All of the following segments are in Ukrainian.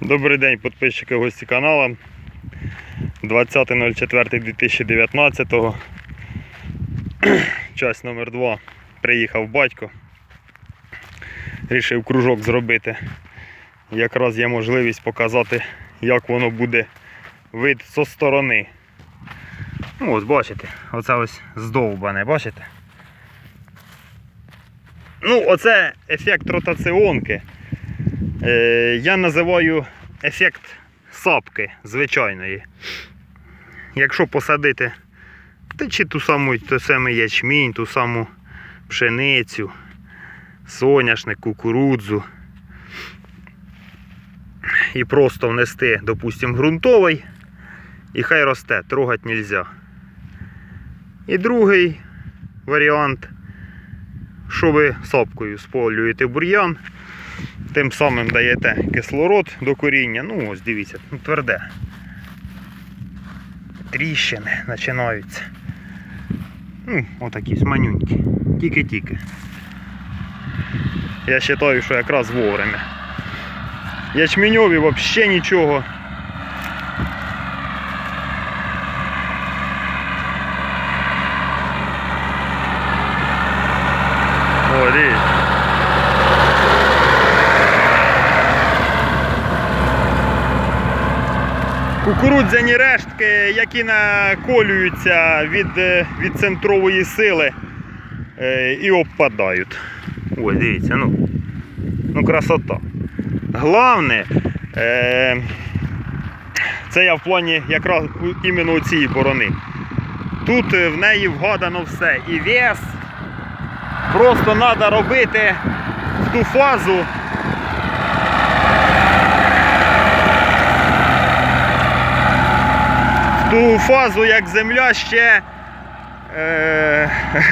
Добрий день, підписчики гості каналу. 20.04.2019. Часть номер 2 Приїхав батько. Рішив кружок зробити. Якраз є можливість показати, як воно буде вид зі сторони. Ну, ось бачите, оце ось здовбане, бачите? Ну, оце ефект ротаціонки. Е, я називаю ефект сапки звичайної. Якщо посадити та чи ту саму той самий ячмінь, ту саму пшеницю, соняшник, кукурудзу і просто внести, допустим, ґрунтовий, і хай росте, трогати нельзя. І другий варіант, що ви сапкою сполюєте бур'ян, тим самим даєте кислород до коріння. Ну ось дивіться, ну, тверде. Тріщини починаються. Ну, отакі сманюнькі. Тільки-тільки. Я вважаю, що якраз вовремя. Ячменьові взагалі нічого. О, дивіться. Кукурудзяні рештки, які наколюються від, е, від центрової сили е, і обпадають. Ось, дивіться, ну, ну красота. Головне, е, це я в плані якраз іменно цієї борони. Тут е, в неї вгадано все. І вес. Просто треба робити в ту фазу. Ту фазу, як земля ще, е,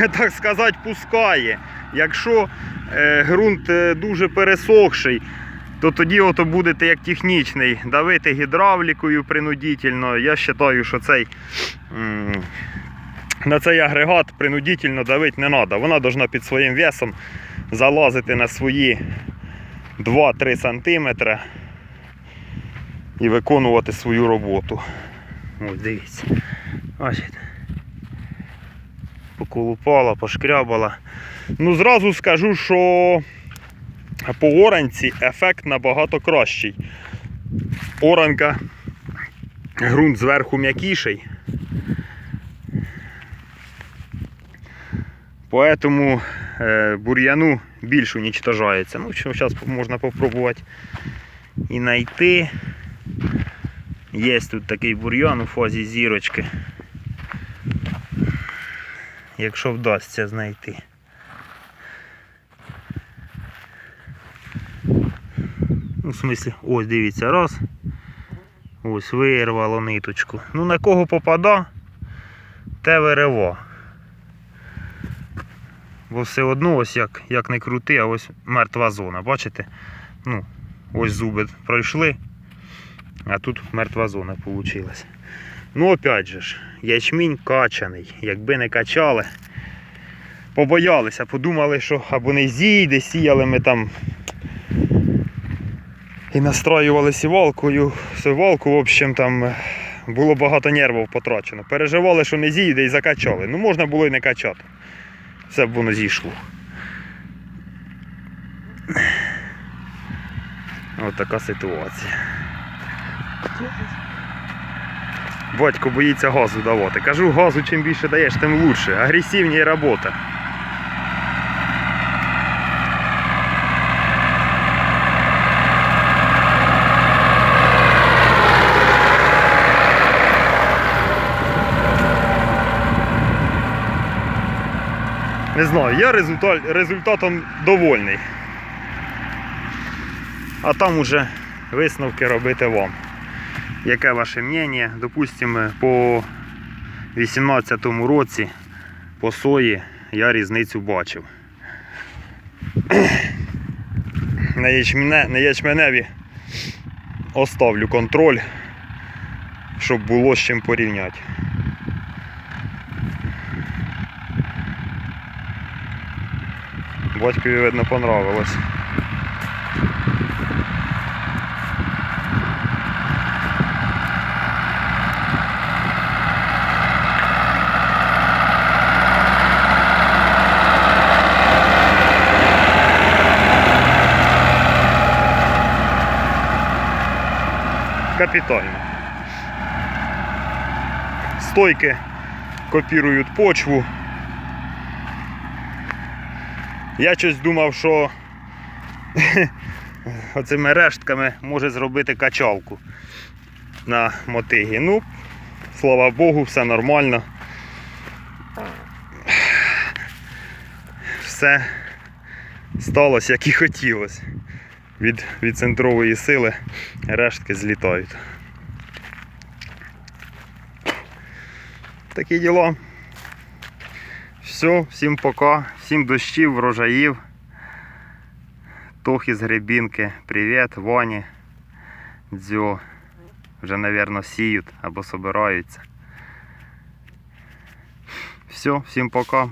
так сказати, пускає. Якщо е, ґрунт е, дуже пересохший, то тоді ото будете як технічний давити гідравлікою принудительно. Я вважаю, що цей, на цей агрегат принудительно давити не треба. Вона повинна під своїм весом залазити на свої 2-3 см і виконувати свою роботу. Ось дивіться. Бачите. Поколупала, пошкрябала. Ну, зразу скажу, що по оранці ефект набагато кращий. Оранка, ґрунт зверху м'якіший. Поэтому е, бур'яну більш уничтожається. Ну, що зараз можна попробувати і знайти. Є тут такий бур'ян у фазі зірочки. Якщо вдасться знайти. Ну, в смислі, ось дивіться, раз. Ось вирвало ниточку. Ну на кого попада, те вириво. Бо все одно, ось як, як не крути, а ось мертва зона. Бачите? Ну, ось зуби пройшли. А тут мертва зона вийшла. Ну, опять же ж, ячмінь качаний. Якби не качали, побоялися, подумали, що або не зійде, сіяли ми там і настраювали сівалкою. Сівалку, в общем, там е, було багато нервів потрачено. Переживали, що не зійде і закачали. Ну, можна було і не качати. Все б воно зійшло. Ось така ситуація. Батько боїться газу давати. Кажу, газу чим більше даєш, тим лучше. Агресивніше робота. Не знаю, я результат, результатом довольний. А там уже висновки робити вам. Яке ваше мнення? Допустимо, по 2018 році по сої я різницю бачив. На, ячмене, на ячменеві оставлю контроль, щоб було з чим порівняти. Батькові, видно, понравилось. Капітально. Стойки копірують почву. Я щось думав, що оцими рештками може зробити качалку на мотигі. Ну, слава Богу, все нормально. Все сталося, як і хотілося. Від, від центрової сили рештки злітають. Такі діла. Все, всім пока, всім дощів, врожаїв. Тохи з Гребінки, привіт, Вані, Дзьо. Вже, мабуть, сіють або собираються. Все, всім пока.